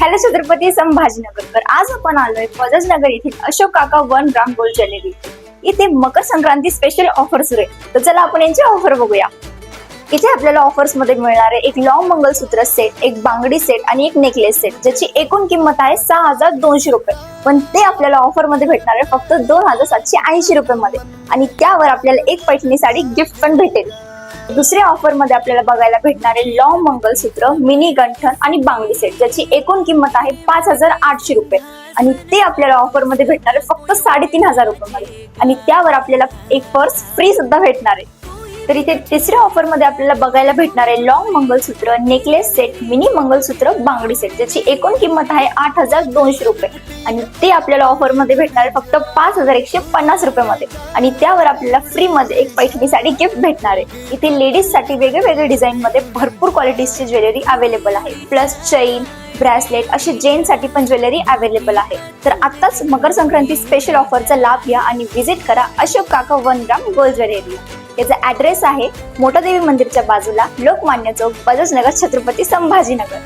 Hello Chhatrapati संभाजीनगरकर. आज आपण आलोय बजाजनगर येथील अशोक काका वन ग्राम गोल्ड ज्वेलरी. इथे मकर संक्रांती स्पेशल ऑफर सुरू आहे. तर चला आपण यांची ऑफर बघूया. इथे आपल्याला ऑफर्समध्ये मिळणार आहे एक लॉंग मंगलसूत्र सेट एक बांगडी सेट आणि एक नेकलेस सेट ज्याची एकूण किंमत आहे सहा हजार दोनशे रुपये. पण ते आपल्याला ऑफरमध्ये भेटणार आहे फक्त दोन हजार सातशे ऐंशी रुपये मध्ये. आणि त्यावर आपल्याला एक पैठणी साडी गिफ्ट पण भेटेल. दुसऱ्या ऑफरमध्ये आपल्याला बघायला भेटणारे लॉंग मंगलसूत्र मिनी गंठन आणि बांगडी सेट ज्याची एकूण किंमत आहे पाच हजार आठशे रुपये. आणि ते आपल्याला ऑफरमध्ये भेटणार आहे फक्त साडेतीन हजार रुपये मध्ये. आणि त्यावर आपल्याला एक पर्स फ्री सुद्धा भेटणार आहे. तर इथे तिसऱ्या ऑफरमध्ये आपल्याला बघायला भेटणार आहे long mangalsutra necklace set mini mangalsutra बांगडी set ज्याची एकूण किंमत आहे आठ हजार दोनशे रुपये. आणि ते आपल्याला ऑफरमध्ये भेटणार आहे फक्त पाच हजार एकशे पन्नास रुपये मध्ये आणि त्यावर आपल्याला फ्री मध्ये एक पैठणी साडी गिफ्ट भेटणार आहे. इथे लेडीजसाठी वेगळे वेगळे डिझाईन मध्ये भरपूर क्वालिटीजची ज्वेलरी अवेलेबल आहे. प्लस चैन ब्रेसलेट अशी जेन साठी पण ज्वेलरी अवेलेबल आहे. तर आताच मकर संक्रांती स्पेशल ऑफरचा लाभ घ्या आणि व्हिजिट करा अशोक काका वन ग्राम गोल्ड ज्वेलरी याचा ऍड्रेस आहे मोठादेवी मंदिरच्या बाजूला लोकमान्य चौक बजाजनगर छत्रपती संभाजीनगर.